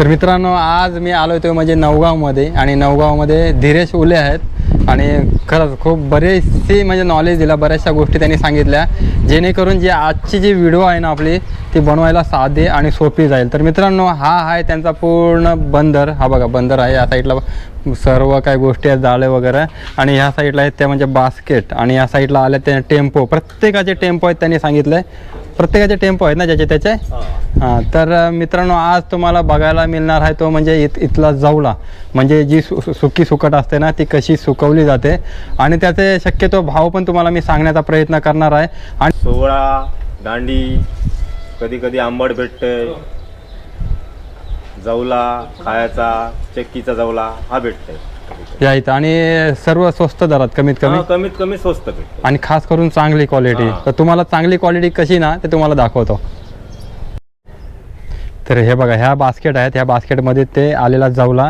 तर मित्रांनो आज मी आलो होतो म्हणजे नवगावमध्ये आणि नवगावमध्ये धीरेश उले आहेत. आणि खरंच खूप बरेचसे म्हणजे नॉलेज दिला बऱ्याचशा गोष्टी त्यांनी सांगितल्या जेणेकरून जी आजची जी व्हिडिओ आहे ना आपली ती बनवायला साधी आणि सोपी जाईल. तर मित्रांनो हा आहे त्यांचा पूर्ण बंदर. हा बघा बंदर आहे. या साईडला सर्व काही गोष्टी आहेत जाळे वगैरे. आणि ह्या साईडला आहेत त्या म्हणजे बास्केट आणि या साईडला आल्या त्या टेम्पो प्रत्येकाचे टेम्पो आहेत त्यांनी सांगितलं प्रत्येकाचे टेम्पो आहेत ना ज्याचे त्याचे? हां. तर मित्रांनो आज तुम्हाला बघायला मिळणार आहे तो म्हणजे इत इथला जवला म्हणजे जी सु सुकी सुकट असते ना ती कशी सुकवली जाते. आणि त्याचे शक्यतो भाव पण तुम्हाला मी सांगण्याचा प्रयत्न करणार आहे. आणि सोहळा दांडी कधी कधी आंबट भेटतंय. जवला खायचा चक्कीचा जवला हा भेटतंय. या इथं. आणि सर्व स्वस्त दरात कमीत कमी? हा, कमीत कमी स्वस्त भेटत आणि खास करून चांगली क्वालिटी हां. तर तुम्हाला चांगली क्वालिटी कशी ना ते तुम्हाला दाखवतो. तर हे बघा ह्या बास्केट आहेत. ह्या बास्केटमध्ये ते आलेला जवला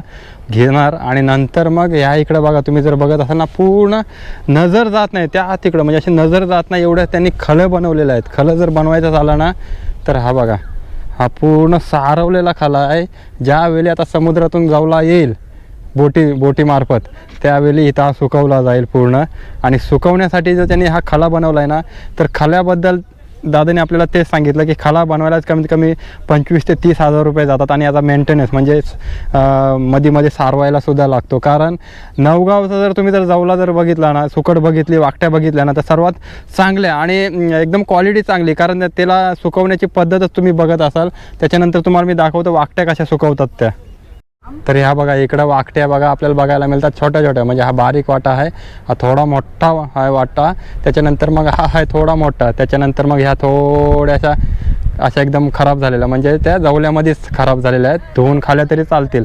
घेणार. आणि नंतर मग ह्या इकडं बघा तुम्ही जर बघत असाल ना पूर्ण नजर जात नाही. त्या तिकडं म्हणजे अशी नजर जात नाही एवढ्या त्यांनी खलं बनवलेलं आहेत. खलं जर बनवायचं झालं ना तर हा बघा हा पूर्ण सारवलेला खला आहे. ज्यावेळी आता समुद्रातून जवला येईल बोटी बोटीमार्फत त्यावेळी इथं हा सुकवला जाईल पूर्ण. आणि सुकवण्यासाठी जर त्यांनी हा खला बनवला आहे ना तर खल्याबद्दल दादाने आपल्याला तेच सांगितलं की खला बनवायलाच कमीत कमी पंचवीस ते तीस हजार रुपये जातात आणि याचा मेंटेनन्स म्हणजे मध्येमध्ये मध्ये मध्ये सारवायला सुद्धा लागतो. कारण नवगावचा जर तुम्ही जर जाऊला जर बघितला ना सुकट बघितली वाकट्या बघितल्या ना तर सर्वात चांगल्या आणि एकदम क्वालिटी चांगली. कारण त्याला सुकवण्याची पद्धतच तुम्ही बघत असाल. त्याच्यानंतर तुम्हाला मी दाखवतो वाकट्या कशा सुकवतात त्या. तर ह्या बघा इकडं वाकट्या बघा आपल्याला बघायला मिळतात छोट्या छोट्या. म्हणजे हा बारीक वाटा आहे हा थोडा मोठा आहे वाटा. त्याच्यानंतर मग हा आहे थोडा मोठा. त्याच्यानंतर मग ह्या थोड्याशा अशा एकदम खराब झालेल्या. म्हणजे त्या जवल्यामध्येच खराब झालेल्या आहेत. धुवून खाल्या तरी चालतील.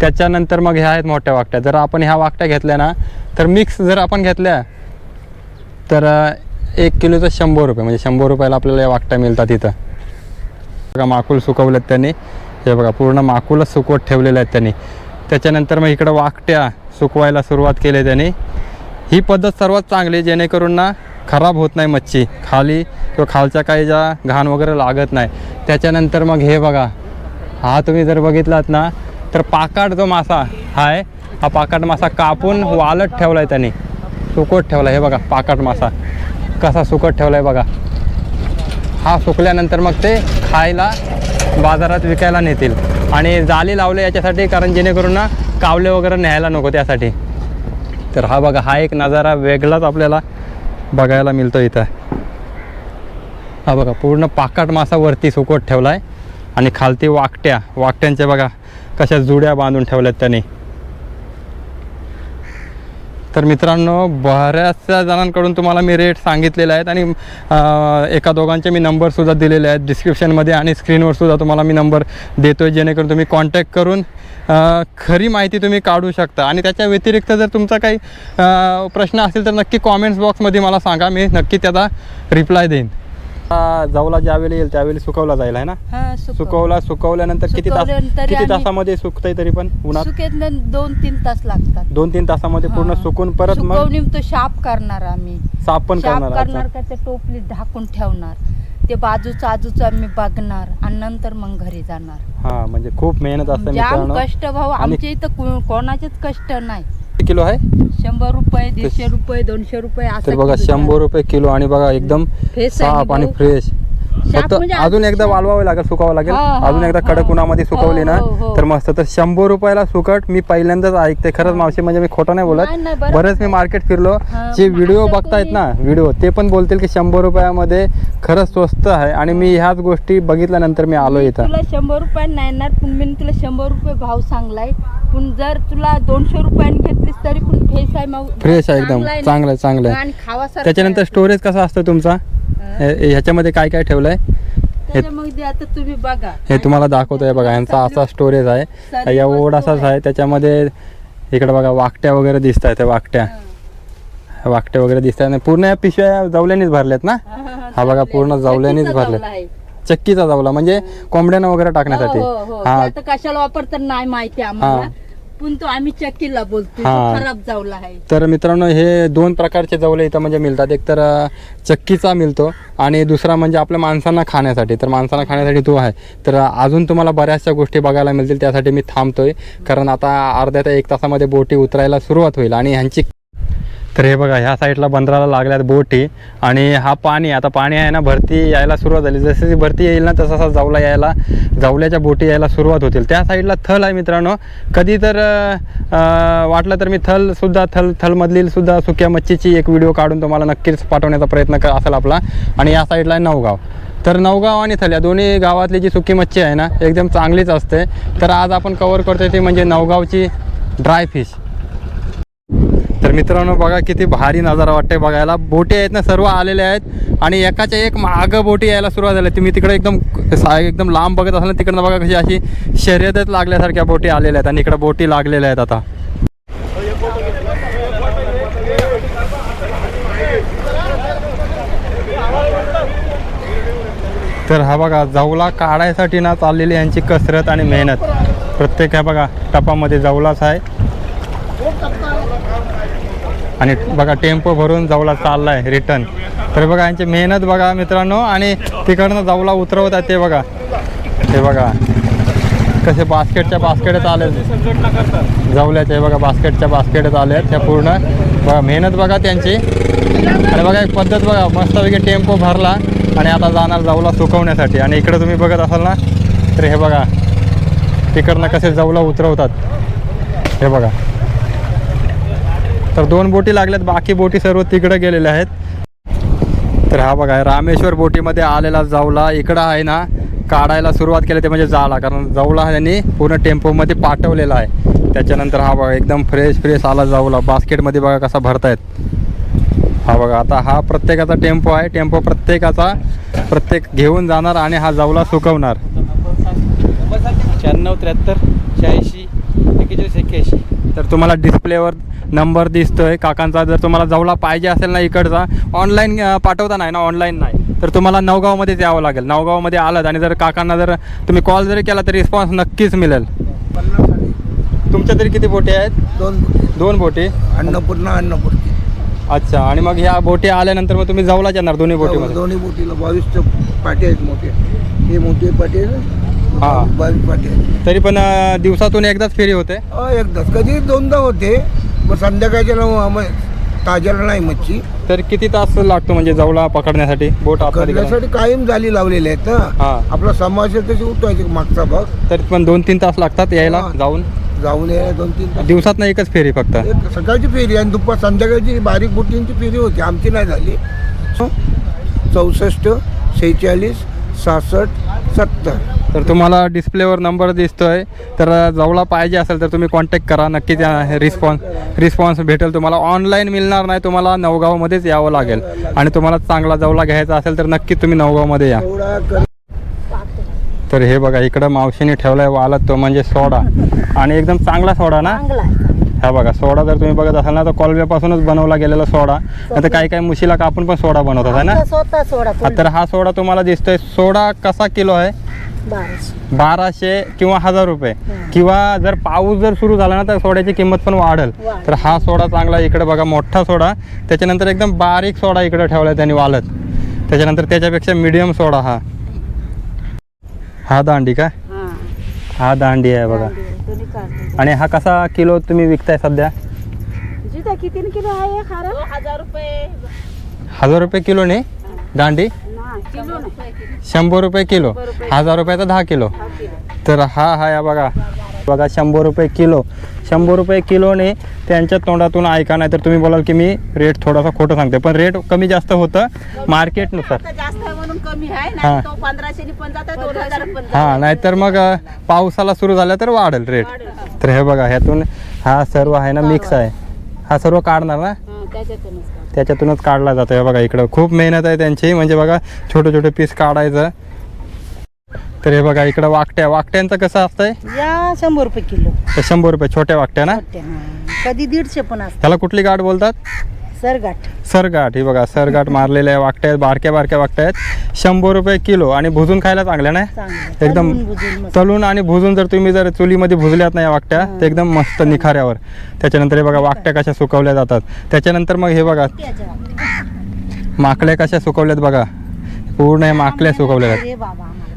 त्याच्यानंतर मग ह्या आहेत मोठ्या वाकट्या. जर आपण ह्या वाकट्या घेतल्या ना तर मिक्स जर आपण घेतल्या तर एक किलोचं शंभर रुपये. म्हणजे शंभर रुपयाला आपल्याला या वाकट्या मिळतात इथं. बघा माकूल सुकवलेत त्यांनी. हे बघा पूर्ण माकूलच सुकवत ठेवलेलं आहेत त्यांनी. त्याच्यानंतर मग इकडं वाकट्या सुकवायला सुरुवात केली आहे त्यांनी. ही पद्धत सर्वात चांगली जेणेकरून ना खराब होत नाही मच्छी. खाली किंवा खालच्या काही ज्या घाण वगैरे लागत नाही. त्याच्यानंतर मग हे बघा हा तुम्ही जर बघितलात ना तर पाकाट जो मासा आहे हा पाकाट मासा कापून वालत ठेवला आहे त्यांनी. सुकवत ठेवला हे बघा पाकाट मासा. कसा सुकत ठेवला आहे बघा. हा सुकल्यानंतर मग ते खायला बाजारात विकायला नेतील. आणि जाली लावले याच्यासाठी कारण जेणेकरून ना कावले वगैरे न्यायला नको त्यासाठी. तर हा बघा हा एक नजारा वेगळाच आपल्याला बघायला मिळतो इथं. हा बघा पूर्ण पाकाट मासा वरती सुकवत ठेवला आहे आणि खालती वाकट्या वाकट्यांच्या बघा कशा जुड्या बांधून ठेवल्यात त्यांनी. तर मित्रांनो बऱ्याचशा जणांकडून तुम्हाला मी रेट सांगितलेले आहेत आणि एका दोघांचे मी नंबरसुद्धा दिलेले आहेत. डिस्क्रिप्शनमध्ये आणि स्क्रीनवरसुद्धा तुम्हाला मी नंबर देतो आहे जेणेकरून तुम्ही कॉन्टॅक्ट करून खरी माहिती तुम्ही काढू शकता. आणि त्याच्या व्यतिरिक्त जर तुमचा काही प्रश्न असेल तर नक्की कॉमेंट्स बॉक्समध्ये मला सांगा. मी नक्की त्याचा रिप्लाय देईन. जाऊला ज्यावेळी येईल त्यावेळी सुकवला जाईल आहे ना? हा सुकव सुकवला सुकवल्यानंतर किती तास सुकवल्यानंतर किती तासामध्ये सुकतंय तरी पण उन्हात? दोन तीन तास लागतात. दोन तीन तासामध्ये पूर्ण हा. सुकून परत मग तो शाप करणार आम्ही. साफ पण शाप करणार करणार अच्छा. का ते टोपली ढाकून ठेवणार. ते बाजूचं आजूचं आम्ही बघणार आणि नंतर मग घरी जाणार. हा म्हणजे खूप मेहनत असते जाम मित्रांनो. कष्ट भाऊ आणि- आमच्या इथं कोणाचेच कष्ट नाही. किलो आहे? शंभर रुपये दीडशे रुपये दोनशे रुपये असं बघा किलो शंभर रुपये किलो आणि बघा एकदम आहे साफ आणि. फ्रेश फक्त म्हणजे अजून एकदा. वालवावं लागेल सुकावं लागेल. हा, हा, अजून एकदा हा. कडक उन्हामध्ये सुकवली ना. तर मस्त. तर शंभर रुपयाला सुकट मी पहिल्यांदाच ऐकते. खरंच मावशी म्हणजे मी खोटं नाही बोलत. बरेच मी मार्केट फिरलो. जे व्हिडिओ बघतायत ना व्हिडिओ ते पण बोलतील की शंभर रुपयामध्ये खरंच स्वस्त आहे. आणि मी ह्याच गोष्टी बघितल्यानंतर मी आलो इथं. तुला शंभर रुपये नाही येणार पण मी तुला शंभर रुपये भाव सांगलाय. पण जर तुला दोनशे रुपयाने घेतलीस तरी पण फ्रेश आहे फ्रेश आहे एकदम. चांगलं आहे? चांगलं आहे त्याच्यानंतर. स्टोरेज कसा असतो तुमचा? हे- ह्याच्यामध्ये काय काय ठेवलंय? त्याच्यामध्ये आता तुम्ही बघा. हे तुम्हाला दाखवतोय बघा यांचा असा स्टोरेज आहे. या वस्तू ओढासाच आहे. आहे त्याच्यामध्ये इकडे बघा वाकट्या वगैरे दिसत आहेत वाकट्या. वाकट्या वगैरे दिसत आहेत पूर्ण या पिशव्या जवल्यानीच भरल्यात ना? हा बघा पूर्ण जवल्यानीच भरले. आहे. चक्कीचा जवला म्हणजे कोंबड्यांना वगैरे टाकण्यासाठी. हो, हो, हो. हा. कशाला वापरतात नाही माहिती आम्हाला. पण तो आम्ही चक्कीला बोलतो हा. खराब जावला आहे. तर मित्रांनो हे दोन प्रकारचे जवले इथं म्हणजे मिळतात. एक तर अ, चक्कीचा मिळतो आणि दुसरा म्हणजे आपल्या माणसांना खाण्यासाठी. तर माणसांना खाण्यासाठी तो आहे. तर अजून तुम्हाला बऱ्याचशा गोष्टी बघायला मिळतील त्यासाठी मी थांबतोय. कारण आता अर्ध्या ते एक तासामध्ये बोटी उतरायला सुरुवात होईल आणि ह्यांची तर हे बघा ह्या साईडला बंदराला लागल्यात बोटी आणि हा पाणी आता पाणी आहे ना भरती यायला सुरुवात झाली. जशी ती भरती येईल ना तसा जावला यायला जावल्याच्या बोटी यायला सुरुवात होतील. त्या साईडला थल आहे मित्रांनो. कधी तर वाटलं तर मी थलसुद्धा थल थलमधली सुद्धा सुक्या मच्छीची एक व्हिडिओ काढून तुम्हाला नक्कीच पाठवण्याचा प्रयत्न क असेल आपला. आणि या साईडला आहे नवगाव. तर नवगाव आणि थल या दोन्ही गावातली जी सुकी मच्छी आहे ना एकदम चांगलीच असते. तर आज आपण कवर करतोय ती म्हणजे नवगावची ड्राय फिश मित्रांनो बघा किती भारी नजारा वाटते बघायला. बोटी आहेत ना सर्व आलेल्या आहेत. आणि एकाच्या एक मागं बोटी यायला सुरुवात झाली. तुम्ही तिकडे एकदम सा- एकदम लांब बघत असाल ना तिकडनं बघा कशी अशी शर्यतच लागल्यासारख्या बोटी आलेल्या आहेत. आणि इकडे बोटी लागलेल्या आहेत आता. तर हा बघा जाऊला काढायसाठी ना चाललेली यांची कसरत आणि मेहनत. प्रत्येक ह्या बघा टपामध्ये जाऊलाच आहे. आणि बघा टेम्पो भरून जाऊला चालला आहे रिटर्न तर बघा यांची मेहनत बघा मित्रांनो आणि तिकडनं जाऊला उतरवत आहे ते बघा. ते बघा. कसे बास्केटच्या बास्केटच आले जाऊल्याचे बघा बास्केटच्या बास्केटच आले आहेत त्या पूर्ण. बघा मेहनत बघा त्यांची. आणि बघा एक पद्धत बघा मस्तपैकी टेम्पो भरला आणि आता जाणार जाऊला सुकवण्यासाठी. आणि इकडं तुम्ही बघत असाल ना तर हे बघा तिकडनं कसे जाऊला उतरवतात. हे बघा. तर दोन बोटी लागल्यात बाकी बोटी सर्व तिकडे गेलेल्या आहेत. तर हा बघा रामेश्वर बोटीमध्ये आलेला जाऊला इकडं आहे ना काढायला सुरुवात केली ते म्हणजे जाळा कारण जाऊला त्यांनी पूर्ण टेम्पोमध्ये पाठवलेला आहे. त्याच्यानंतर हा बघा एकदम फ्रेश फ्रेश आला जाऊला बास्केटमध्ये बघा कसा भरतायत. हा बघा आता हा प्रत्येकाचा टेम्पो आहे. टेम्पो प्रत्येकाचा प्रत्येक घेऊन जाणार आणि हा जाऊला सुकवणार. शहाण्णव त्र्याहत्तर शहाऐंशी एक्केचाळीस एक्क्याऐंशी. तर तुम्हाला डिस्प्लेवर नंबर दिसतोय. काकांचा जर तुम्हाला जाऊला पाहिजे असेल ना इकडचा ऑनलाईन पाठवता नाही ना ऑनलाईन नाही. तर तुम्हाला नवगावमध्येच यावं लागेल. नवगावमध्ये आलात आणि जर काकांना जर तुम्ही कॉल जरी केला तर रिस्पॉन्स नक्कीच मिळेल. तुमच्या तरी किती बोटी आहेत? दोन बोटी. दोन बोटी? अन्नपूर्णा अन्नपूर्ती. अच्छा आणि मग ह्या बोटी आल्यानंतर मग तुम्ही जाऊलाच येणार दोन्ही बोटीमध्ये? दोन्ही बोटीला बावीस पाटे आहेत मोठे. हे मोठे पाटे हा. बावीस पाटे आहेत. तरी पण दिवसातून एकदाच फेरी होते? एकदाच. कधी दोनदा होते. मग संध्याकाळच्या ना मग ताज्याला नाही मच्छी. तर किती तास लागतो म्हणजे जाऊला पकडण्यासाठी? बोट? करण्यासाठी कायम जाली लावलेले आहेत हा. ना आपला समाज आहे तशी उठवायची मागचा भाग. तरी पण दोन तीन तास लागतात यायला हा. जाऊन? जाऊन यायला दोन तीन तास. दिवसात एकच फेरी फक्त? एक सकाळची फेरी आणि दुपार संध्याकाळची बारीक बोटींची फेरी होती आमची नाही झाली. चौसष्ट सेहेचाळीस सहासष्ट सत्तर. तर तुम्हाला डिस्प्लेवर नंबर दिसतोय. तर जवळा पाहिजे असेल तर तुम्ही कॉन्टॅक्ट करा. नक्की त्या रिस्पॉन्स रिस्पॉन्स भेटेल तुम्हाला. ऑनलाईन मिळणार नाही तुम्हाला नवगावमध्येच यावं लागेल. आणि तुम्हाला चांगला जवळा घ्यायचा असेल तर नक्की तुम्ही नवगावमध्ये या. तर हे बघा इकडं मावशीने ठेवलाय वालत तो म्हणजे सोडा. आणि एकदम चांगला सोडा ना? हा बघा सोडा जर तुम्ही बघत असाल ना तर कोलब्यापासूनच बनवला गेलेला सोडा. तर काही काही मुशीला कापून पण सोडा बनवतात ना? हा, तर हा सोडा तुम्हाला दिसतोय. सोडा कसा किलो आहे? बाराशे. किंवा हजार रुपये. किंवा जर पाऊस जर सुरू झाला ना तर सोड्याची किंमत पण वाढेल. तर हा सोडा चांगला. इकडे बघा मोठा सोडा. त्याच्यानंतर एकदम बारीक सोडा इकडे ठेवला आहे त्यांनी वालत. त्याच्यानंतर त्याच्यापेक्षा मीडियम सोडा हा. हा दांडी का? हा. हा दांडी आहे बघा. आणि हा कसा किलो तुम्ही विकताय सध्या? किती किलो आहे हजार रुपये. हजार रुपये किलोने दांडी किलो नाही शंभर रुपये किलो. हजार रुपयाचा दहा किलो. तर हा हा या बघा. बघा शंभर रुपये किलो. शंभर रुपये किलोने त्यांच्या तोंडातून ऐका नाही तर तुम्ही बोलाल की मी रेट थोडासा खोटं सांगते. पण रेट कमी जास्त होतं मार्केटनुसार आता जास्त आहे म्हणून कमी आहे हा. हां नाहीतर मग पावसाला सुरू झाला तर वाढेल रेट तर हे बघा ह्यातून हा सर्व आहे ना मिक्स आहे. हा सर्व काढणार ना? हा, त्याच्यातूनच काढला जातो हे बघा इकडं खूप मेहनत आहे त्यांची. म्हणजे बघा छोटे छोटे पीस काढायचं. तर हे बघा इकडं वाकट्या. वाकट्यांचं कसं असतंय? या शंभर रुपये किलो. शंभर रुपये छोट्या वाकट्या ना. कधी दीडशे पण असतात. त्याला कुठली गाठ बोलतात? सरगाठ सरगाठ ही बघा सरगाठ मारलेल्या वाकट्या आहेत बारक्या बारक्या वाकट्या आहेत शंभर रुपये किलो आणि भुजून खायला चांगल्या नाही एकदम तळून. तळून आणि भुजून जर तुम्ही जर चुलीमध्ये भुजल्यात नाही या वाकट्या तर एकदम मस्त निखाऱ्यावर. त्याच्यानंतर हे बघा वाकट्या कशा सुकवल्या जातात. त्याच्यानंतर मग हे बघा माकड्या कशा सुकवल्यात बघा. पूर्ण हे माकड्या सुकवल्या आहेत.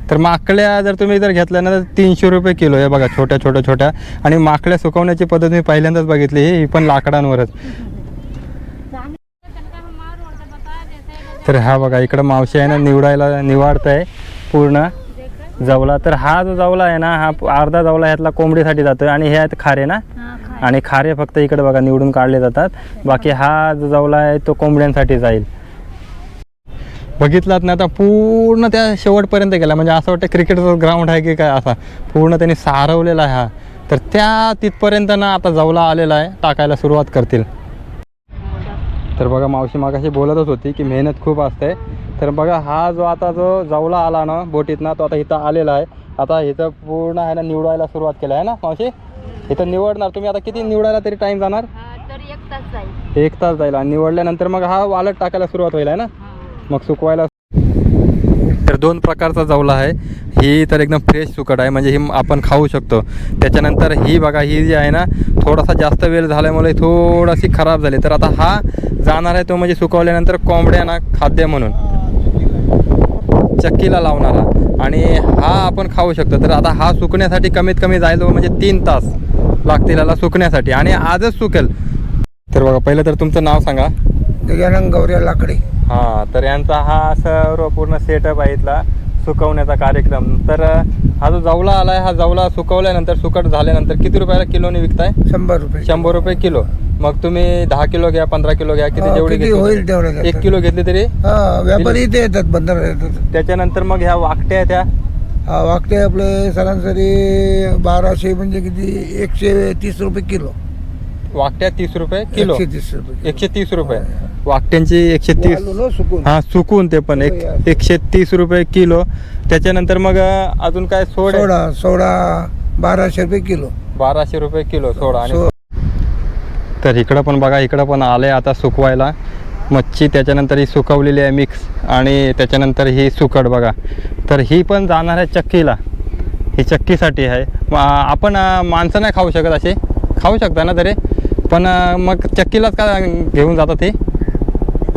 तर माकड्या जर तुम्ही जर घेतल्या ना तर तीनशे रुपये किलो आहे बघा छोट्या छोट्या छोट्या. आणि माकड्या सुकवण्याची पद्धत मी पहिल्यांदाच बघितली ही पण लाकडांवरच. तर हा बघा इकडं मावशी आहे ना निवडायला निवाडत आहे पूर्ण. जवला तर हा जो जवला आहे ना हा अर्धा जवला ह्यातला कोंबडीसाठी जातो आणि हे आहेत खारे ना? आणि खारे फक्त इकडे बघा निवडून काढले जातात. बाकी हा जो जवला आहे तो कोंबड्यांसाठी जाईल. बघितलात ना आता पूर्ण त्या शेवटपर्यंत गेला. म्हणजे असं वाटतं क्रिकेटचा ग्राउंड आहे की काय असा. पूर्ण त्यांनी सारवलेला आहे हा. तर त्या तिथपर्यंत ना आता जवला आलेला आहे टाकायला सुरुवात करतील. तर बघा मावशी मागाशी बोलतच होती की मेहनत खूप असते. तर बघा हा जो आता जो जवला आला ना बोटीतनं तो आता इथं आलेला आहे. आता इथं पूर्ण आहे ना निवडायला सुरुवात केली आहे ना मावशी? इथं निवडणार. तुम्ही आता किती निवडायला तरी टाईम जाणार? तर एक तास जाईल. आणि निवडल्यानंतर मग हा वालट टाकायला सुरुवात होईल आहे ना? मग सुकवायला दोन प्रकारचा जवला आहे. ही तर एकदम फ्रेश सुकट आहे. म्हणजे ही आपण खाऊ शकतो. त्याच्यानंतर ही बघा ही जी आहे ना थोडासा जास्त वेळ झाल्यामुळे थोडीशी खराब झाली. तर आता हा जाणार आहे तो म्हणजे सुकवल्यानंतर कोंबड्यांना खाद्य म्हणून. चक्कीला लावणारा. आणि हा आपण खाऊ शकतो. तर आता हा सुकण्यासाठी कमीत कमी जाईल म्हणजे तीन तास लागतील याला सुकण्यासाठी. आणि आजच सुकेल. तर बघा पहिलं तर तुमचं नाव सांगा. गजानन गौऱ्या लाकडे. हा तर यांचा हा सर्व पूर्ण सेटअप आहे इथला सुकवण्याचा कार्यक्रम. तर हा जो जवला आलाय हा जवला सुकवल्यानंतर सुकट झाल्यानंतर किती रुपयाला किलोने विकताय? शंभर रुपये शंभर रुपये किलो. मग तुम्ही दहा किलो घ्या पंधरा किलो घ्या किती जेवढी किती होईल. तेवढं. एक किलो घेतली तरी? हा व्यापारी इथे येतात बंदर येतात. त्याच्यानंतर मग ह्या वाकट्या त्या हा वागते आपले सरासरी बाराशे म्हणजे किती? एकशे तीस रुपये किलो. वाकट्या तीस रुपये किलो. एकशे तीस रुपये एकशे तीस रुपये. वाकट्यांची एकशे तीस हा सुकून ते पण. एक एकशे तीस रुपये किलो. त्याच्यानंतर मग अजून काय सोड? सोडा सोडा बाराशे रुपये किलो. बाराशे रुपये किलो सोडा. आणि तर इकडं पण बघा इकडं पण आले आता सुकवायला. मच्छी त्याच्यानंतर ही सुकवलेली आहे मिक्स आणि त्याच्यानंतर ही सुकट बघा. तर ही पण जाणार आहे चक्कीला. ही चक्कीसाठी आहे. आपण माणसं नाही खाऊ शकत अशी. खाऊ शकता ना तरी. पण मग चक्कीलाच का घेऊन जातात ही? तिथं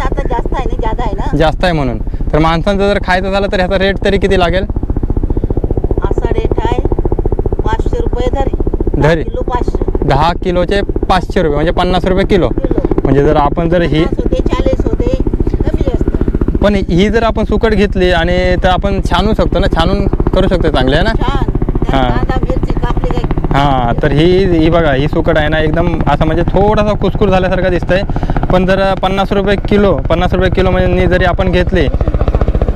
आता जास्त आहे ना जादा आहे ना? जास्त आहे म्हणून. तर माणसांचं जर खायचं झालं तर ह्याचा रेट तरी किती लागेल? असा रेट आहे पाचशे रुपये धरी धरी. किलो पाचशे. दहा किलोचे पाचशे रुपये म्हणजे पन्नास रुपये किलो. किलो. म्हणजे जर आपण जर ही पन्नास होते चाळीस होते कमी जास्त. पण ही जर आपण सुकट घेतली आणि तर आपण छानू शकतो ना? छानून करू शकतो चांगले आहे ना? छान. त्यात हा. कांदा मिरची हां तर ही ही बघा ही सुकट आहे ना एकदम असं म्हणजे थोडासा कुसकुर झाल्यासारखं आहे पण जर पन्नास रुपये किलो पन्नास रुपये किलो म्हणजे जरी आपण घेतली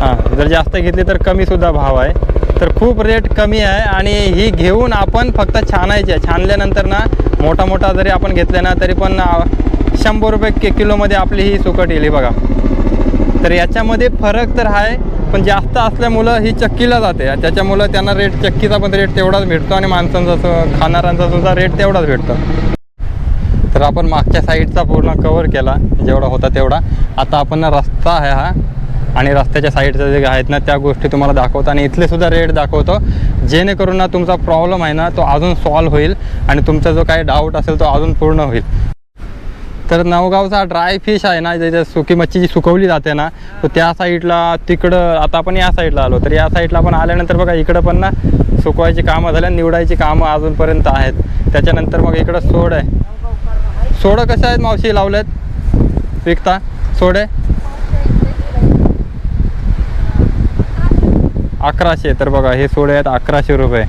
हां जर जास्त घेतली तर कमीसुद्धा भाव आहे. तर खूप रेट कमी आहे आणि ही घेऊन आपण फक्त छानायची. आहे छानल्यानंतर ना मोठा मोठा जरी आपण घेतला ना तरी पण शंभर रुपये कि किलोमध्ये आपली ही सुकट येईल बघा. तर याच्यामध्ये फरक तर आहे पण जास्त असल्यामुळं ही चक्कीला जाते. त्याच्यामुळं त्यांना रेट चक्कीचा पण रेट तेवढाच भेटतो आणि माणसांचा खाणाऱ्यांचा सुद्धा रेट तेवढाच भेटतो. तर आपण मागच्या साईडचा पूर्ण कवर केला. जेवढा होता तेवढा. आता आपण ना रस्ता आहे हा. आणि रस्त्याच्या साईडचं जे आहेत ना त्या गोष्टी तुम्हाला दाखवतो. आणि इथले सुद्धा रेट दाखवतो. जेणेकरून ना तुमचा प्रॉब्लेम आहे ना तो अजून सॉल्व्ह होईल. आणि तुमचा जो काही डाऊट असेल तो अजून पूर्ण होईल. तर नवगावचा ड्राय फिश आहे ना ज्याच्या सुकी मच्छी जी सुकवली जाते ना तर त्या साईडला तिकडं आता आपण या साईडला आलो तर या साईडला आपण आल्यानंतर बघा इकडं पण ना सुकवायची कामं झाल्या निवडायची कामं अजूनपर्यंत आहेत. त्याच्यानंतर मग इकडं सोड आहे. सोडं कसं आहेत मावशी लावल्यात विकता? सोडे? अकराशे तर बघा हे सोडे आहेत अकराशे रुपये.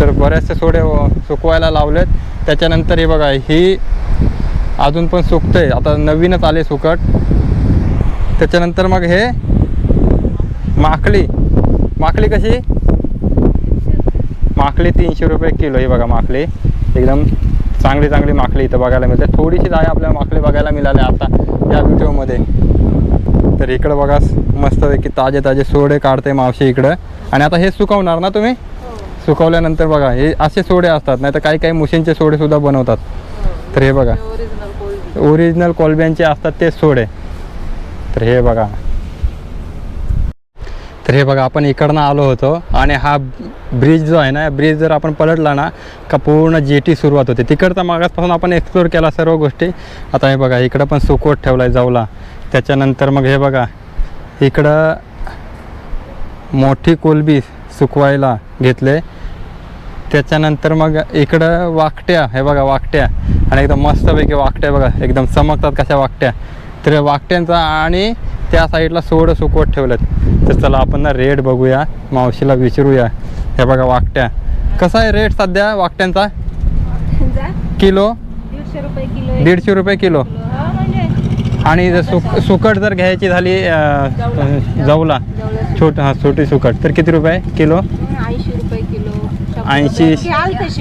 तर बऱ्याचशे सोडे सुकवायला लावलेत. त्याच्यानंतर हे बघा ही अजून पण सुकतंय. आता नवीनच आले सुकट. त्याच्यानंतर मग हे माकली माकली कशी? माकली तीनशे रुपये किलो ही बघा माकली एकदम चांगली चांगली माकली इथं बघायला मिळते. थोडीशीच आहे आपल्याला माकली बघायला मिळाली आता या व्हिडिओमध्ये. तर इकडं बघा मस्तपैकी ताजे ताजे सोडे काढते मावशी इकडं. आणि आता हे सुकवणार ना तुम्ही? सुकवल्यानंतर बघा हे असे सोडे असतात. नाही तर काही काही मुशींचे सोडे सुद्धा बनवतात. तर हे बघा. ओरिजिनल कोलब्यांचे असतात ते सोडे तर हे बघा. तर हे बघा आपण इकडनं आलो होतो आणि हा ब्रिज जो आहे ना ब्रिज जर आपण पलटला ना का पूर्ण जेटी सुरुवात होते. तिकडचा मागासपासून आपण एक्सप्लोर केला सर्व गोष्टी. आता हे बघा इकडं पण सुकवत ठेवला आहे जाऊला. त्याच्यानंतर मग हे बघा इकडं मोठी कोलबी सुकवायला घेतले. त्याच्यानंतर मग इकडं वाकट्या हे बघा वाकट्या. आणि एकदम मस्तपैकी वाकट्या बघा एकदम चमकतात कशा वाकट्या. तर वाकट्यांचा आणि त्या साईडला सोडं सुकवत ठेवलेत. तर चला आपण ना रेट बघूया मावशीला विचारूया. हे बघा वाकट्या. कसा आहे रेट सध्या वाकट्यांचा? किलो? दीडशे रुपये किलो हा, म्हणजे आणि जर सुक सुकट जर घ्यायची झाली जवला छोट हां छोटी सुकट. तर किती रुपये किलो? ऐंशी.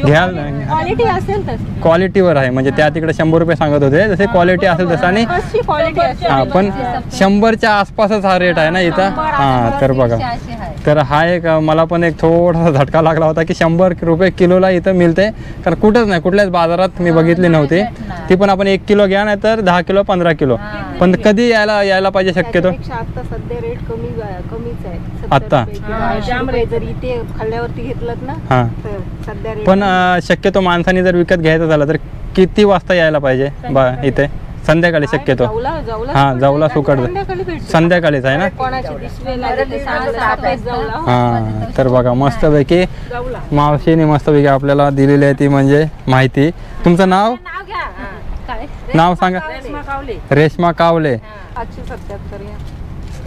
घ्याल क्वालिटी असेल तशी. क्वालिटीवर आहे. म्हणजे त्या तिकडे शंभर रुपये सांगत होते. जसे क्वालिटी असेल तसं आणि असेल. हां पण शंभरच्या आसपासच हा रेट आहे ना इथं? हां तर बघा. तर हा एक मला पण एक थोडासा झटका लागला होता की शंभर रुपये किलोला इथं मिळते. कारण कुठंच नाही कुठल्याच बाजारात मी बघितली नव्हती. ती पण आपण एक किलो घ्या नाही तर दहा किलो पंधरा किलो. पण कधी यायला यायला पाहिजे शक्यतो? आता सध्या रेट कमी कमीच आहे. आत्ता? रुपये किलो, ऐंशी रुपये जर इथे खाल्ल्यावरती घेतलं ना हां. तर सध्या रेट पण अं, शक्यतो माणसाने जर विकत घ्यायचं झालं तर किती वाजता यायला पाहिजे? बा इथे? संध्याकाळी शक्यतो. जाऊला जाऊला हां जाऊला सुकट संध्याकाळी भेटतो. संध्याकाळीच आहे ना? कोणाची दिसवे लागली ते सांगलं आपल्याच जाऊला. हां तर बघा मस्तपैकी जाऊला. मावशीने मस्तपैकी आपल्याला दिलेली आहे ती म्हणजे माहिती. तुमचं नाव? नाव घ्या. काय? नाव सांगा. कावले. रेश्मा कावले. आठशे सत्याहत्तर या.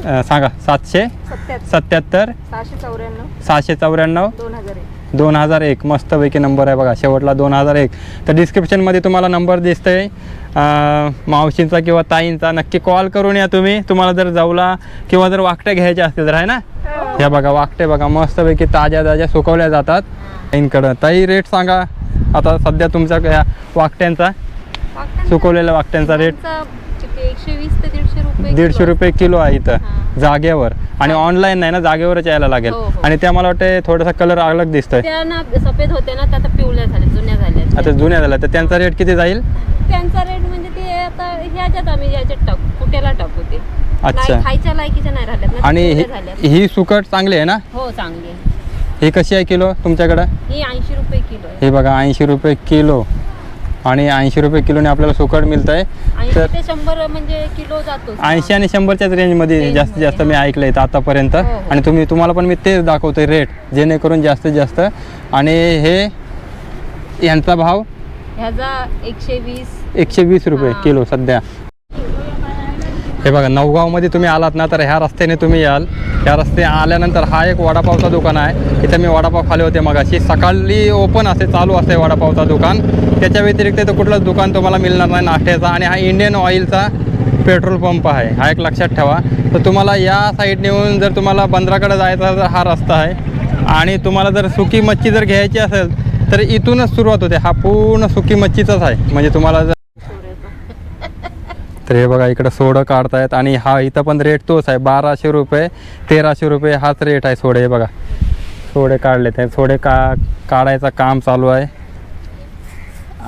अं, सांगा सातशे? सत्याहत्तर. सत्याहत्तर? सहाशे चौऱ्याण्णव. सहाशे चौऱ्याण्णव? दोन हजार एक. दोन हजार एक. मस्तपैकी नंबर आहे बघा शेवटला दोन हजार एक. तर डिस्क्रिप्शनमध्ये तुम्हाला नंबर दिसतंय. अं, मावशींचा किंवा ताईंचा नक्की कॉल करून या तुम्ही. तुम्हाला जर जाऊला किंवा जर वाकट्या घ्यायच्या असतील तर आहे ना? ह्या बघा वाकटे बघा मस्तपैकी ताज्या ताज्या सुकवल्या जातात. ताईंकडं. ताई रेट सांगा. आता सध्या तुमच्या ह्या वाकट्यांचा सुकवलेल्या वाकट्यांचा रेट एकशे वीस ते दीडशे रुपये दीडशे रुपये किलो आहे इथं. जागेवर. आणि ऑनलाईन नाही ना जागेवरच यायला लागेल. हो, हो. आणि त्या मला वाटते थोडासा कलर अलग दिसतोय. सफेद होते ना त्या आता पिवळ्या झाल्या जुन्या झाल्या आता जुन्या झाल्या तर त्यांचा रेट किती जाईल? त्यांचा रेट म्हणजे ते आता ह्याच्यात आम्ही याच्यात टाकू कुट्याला टाकू ते. अच्छा. खायच्या लायकीच्या नाही राहिल्यात आणि ही सुकट चांगली आहे ना? हो चांगली. ही कशी आहे किलो तुमच्याकडं? ही ऐंशी रुपये किलो हे बघा ऐंशी रुपये किलो. आणि ऐंशी रुपये किलोने आपल्याला सुकट मिळत आहे तर शंभर म्हणजे किलो जातो ऐंशी आणि शंभरच्याच रेंजमध्ये जास्तीत जास्त मी. ऐकलं आहे आतापर्यंत. हो, हो. आणि तुम्ही तुम्हाला पण मी तेच दाखवतोय रेट जेणेकरून जास्तीत जास्त. आणि हे यांचा भाव? ह्याचा एकशे वीस. एकशे वीस रुपये. किलो सध्या. हे बघा नवगावमध्ये तुम्ही आलात ना तर ह्या रस्त्याने तुम्ही याल. ह्या रस्ते आल्यानंतर हा एक वडापावचा दुकान आहे. इथं मी वडापाव खाले होते मगाशी. सकाळी ओपन असते चालू असते वडापावचा दुकान. त्याच्या व्यतिरिक्त इथं कुठलंच दुकान तुम्हाला मिळणार नाही नाश्त्याचा. आणि हा इंडियन ऑइलचा पेट्रोल पंप आहे. हा एक लक्षात ठेवा. तर तुम्हाला या साईडने येऊन जर तुम्हाला बंदराकडे जायचा तर हा रस्ता आहे. आणि तुम्हाला जर सुकी मच्छी जर घ्यायची असेल तर इथूनच सुरुवात होते. हा पूर्ण सुकी मच्छीचाच आहे. म्हणजे तुम्हाला जर तर हे बघा इकडं सोडं काढतायत. आणि हा इथं पण रेट तोच आहे बाराशे रुपये तेराशे रुपये हाच रेट आहे सोडे हे बघा. सोडे काढले ते सोडे का काढायचं काम चालू आहे.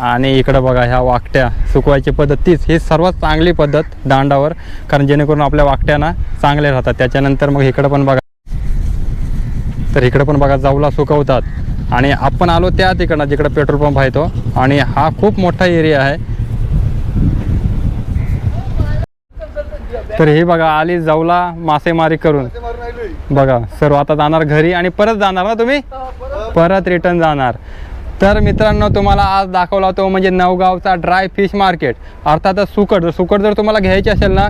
आणि इकडं बघा ह्या वाकट्या सुकवायची पद्धत तीच ही सर्वात चांगली पद्धत दांडावर कारण जेणेकरून आपल्या वाकट्या ना चांगल्या राहतात. त्याच्यानंतर मग इकडं पण बघा. तर इकडं पण बघा जाऊला सुकवतात. आणि आपण आलो त्या तिकडनं जिकडं पेट्रोल पंप आहे तो. आणि हा खूप मोठा एरिया आहे. तर हे बघा आली जाऊला मासेमारी करून. बघा सर्व आता जाणार घरी आणि परत जाणार ना तुम्ही? परत रिटर्न जाणार. तर मित्रांनो तुम्हाला आज दाखवला तो म्हणजे नवगावचा ड्राय फिश मार्केट अर्थातच सुकट. जर सुकट जर तुम्हाला घ्यायची असेल ना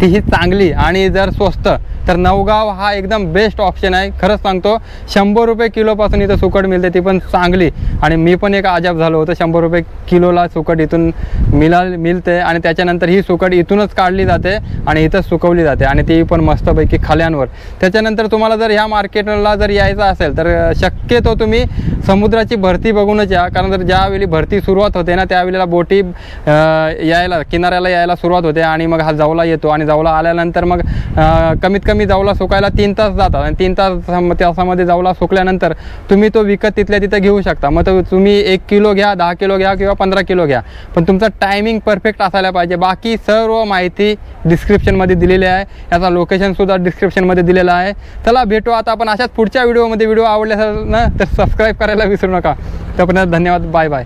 ती ही चांगली आणि जर स्वस्त तर नवगाव हा एकदम बेस्ट ऑप्शन आहे. खरंच सांगतो शंभर रुपये किलोपासून इथं सुकट मिळते ती पण चांगली. आणि मी पण एक अजाब झालो होतं शंभर रुपये किलोला सुकट इथून मिळा मिळते. आणि त्याच्यानंतर ही सुकट इथूनच काढली जाते आणि इथंच सुकवली जाते. आणि ती पण मस्तपैकी खाल्यांवर. त्याच्यानंतर तुम्हाला जर ह्या मार्केटला जर यायचं असेल तर शक्यतो तुम्ही समुद्राची भरती बघूनच या. कारण जर ज्यावेळी भरती सुरुवात होते ना त्यावेळेला बोटी यायला किनाऱ्याला यायला सुरुवात होते आणि मग हा जावला येतो. आणि जावला आल्यानंतर मग कमीत कमी कमी जावला सुकायला तीन तास जातात आणि तीन तास तासामध्ये जावला सुकल्यानंतर तुम्ही तो विकत तिथल्या तिथं घेऊ शकता. मग तुम्ही एक किलो घ्या दहा किलो घ्या किंवा पंधरा किलो घ्या. पण तुमचा टायमिंग परफेक्ट असायला पाहिजे. बाकी सर्व माहिती डिस्क्रिप्शनमध्ये दिलेली आहे. याचा लोकेशनसुद्धा डिस्क्रिप्शनमध्ये दिलेला आहे. चला भेटू आता आपण अशाच पुढच्या व्हिडिओमध्ये व्हिडिओ आवडले असेल ना तर सबस्क्राईब करायला विसरू नका. तोपर्यंत धन्यवाद. Bye bye